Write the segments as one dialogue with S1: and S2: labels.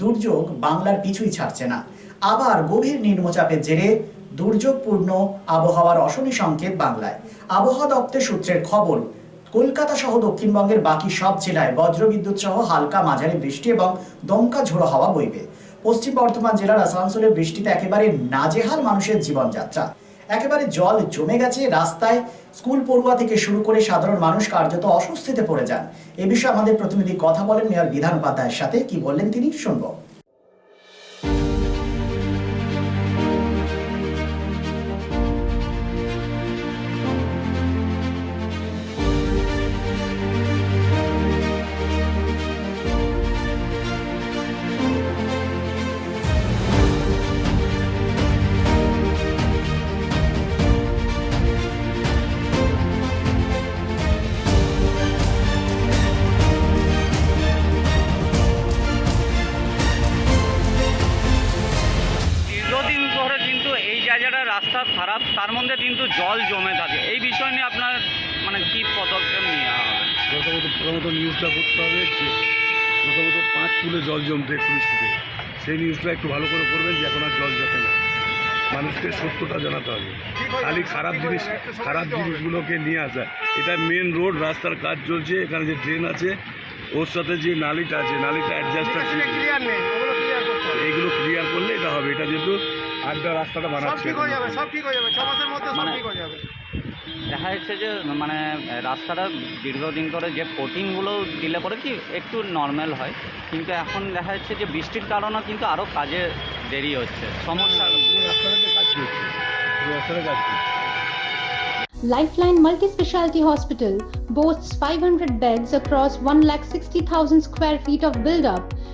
S1: দুর্যোগ বাংলার পিছুই ছাড়ছে না। আবার গভীর নিম্নচাপের জেরে দুর্যোগপূর্ণ আবহাওয়ার অশনি সংকেত বাংলায়। আবহাওয়া দপ্তর সূত্রের খবর, কলকাতা সহ দক্ষিণবঙ্গের বাকি সব জেলায় বজ্রবিদ্যুৎ সহ হালকা মাঝারি বৃষ্টি এবং দমকা ঝোড়ো হাওয়া বইবে। পশ্চিম বর্ধমান জেলার আসানসোলের বৃষ্টিতে একেবারে নাজেহাল মানুষের জীবনযাত্রা। একেবারে জল জমে গেছে রাস্তায়। স্কুল পড়ুয়া থেকে শুরু করে সাধারণ মানুষ কার্যত অস্বস্তিতে পড়ে যান। এ বিষয়ে আমাদের প্রতিনিধি কথা বলেন মেয়র বিধান উপাধ্যায়ের সাথে। কি বললেন তিনি? শুনব।
S2: রাস্তা খারাপ তার মধ্যে কিন্তু জল জমে থাকে। এই বিষয় নিয়ে আপনার মানে কি পদক্ষেপ নেওয়া হবে?
S3: প্রথমত প্রথমত নিউজটা করতে হবে প্রথমত পাঁচ ফুলে জল জমতে একটু সেই নিউজটা একটু ভালো করে করবেন যে এখন আর জল যাতে না। মানুষকে সত্যটা জানাতে হবে। খালি খারাপ জিনিস খারাপ জিনিসগুলোকে নিয়ে আসা। এটা মেন রোড রাস্তার কাজ চলছে এখানে যে ড্রেন আছে ওর সাথে যে নালিটা আছে নালিটা অ্যাডজাস্ট আছে এইগুলো ক্লিয়ার করলে এটা হবে। এটা যেহেতু আড্ডা রাস্তাটা
S4: সব
S3: বানাচ্ছে
S4: ঠিক হয়ে যাবে সব ঠিক হয়ে যাবে ছ মাসের মধ্যে সব
S2: মানে-
S4: ঠিক হয়ে যাবে।
S2: দেখা যাচ্ছে যে মানে রাস্তাটা দীর্ঘদিন ধরে যে কোটিংগুলো দিলে পরে কি একটু নর্মাল হয় কিন্তু এখন দেখা যাচ্ছে যে বৃষ্টির কারণে কিন্তু আরও কাজে দেরি হচ্ছে সমস্যা
S3: পুরো রাস্তাটাতে কাজ করছে পুরো রাস্তাটা কাজ করছে
S5: Lifeline Multi Speciality Hospital boasts 500 beds across 1,60,000 square feet of build up,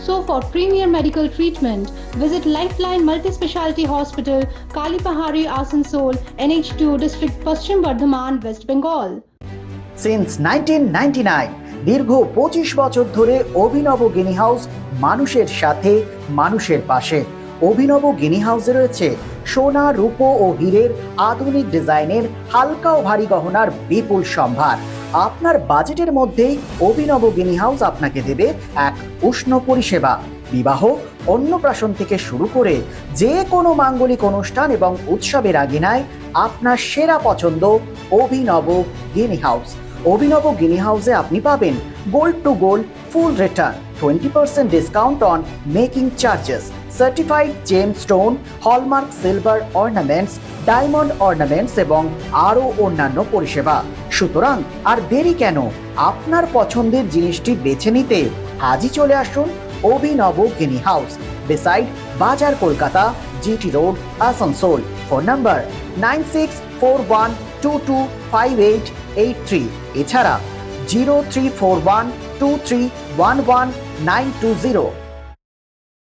S5: So, for premier medical treatment, visit Lifeline Multi Speciality Hospital, Kalipahari, Asansol, NH2 District, Paschim Bardhaman, West Bengal.
S1: Since nineteen দীর্ঘ পঁচিশ বছর ধরে অভিনব guinea house মানুষের সাথে মানুষের পাশে অভিনব গিনি হাউসে রয়েছে সোনা রূপো ও হীরের আধুনিক ডিজাইনের হালকা ও ভারী গহনার বিপুল সম্ভার আপনার বাজেটের মধ্যেই অভিনব গিনি হাউস আপনাকে দেবে এক উষ্ণ পরিষেবা, বিবাহ, অন্নপ্রাশন থেকে শুরু করে যে কোনো মাঙ্গলিক অনুষ্ঠান এবং উৎসবের আগিনায় আপনার সেরা পছন্দ অভিনব গিনি হাউস। অভিনব গিনি হাউসে আপনি পাবেন gold to gold, full return twenty percent discount on making charges certified gem stone hallmark silver ornaments diamond ornaments এবং আরও অন্যান্য পরিষেবা। সুতরাং আর দেরি কেন? আপনার পছন্দের জিনিসটি বেছে নিতে আজই চলে আসুন অভিনব গিনি হাউস বিসাইড বাজার Kolkata, GT road, Asansol. Phone number nine six four one two two five eight eight three. এছাড়া zero three four one two three one one nine two zero.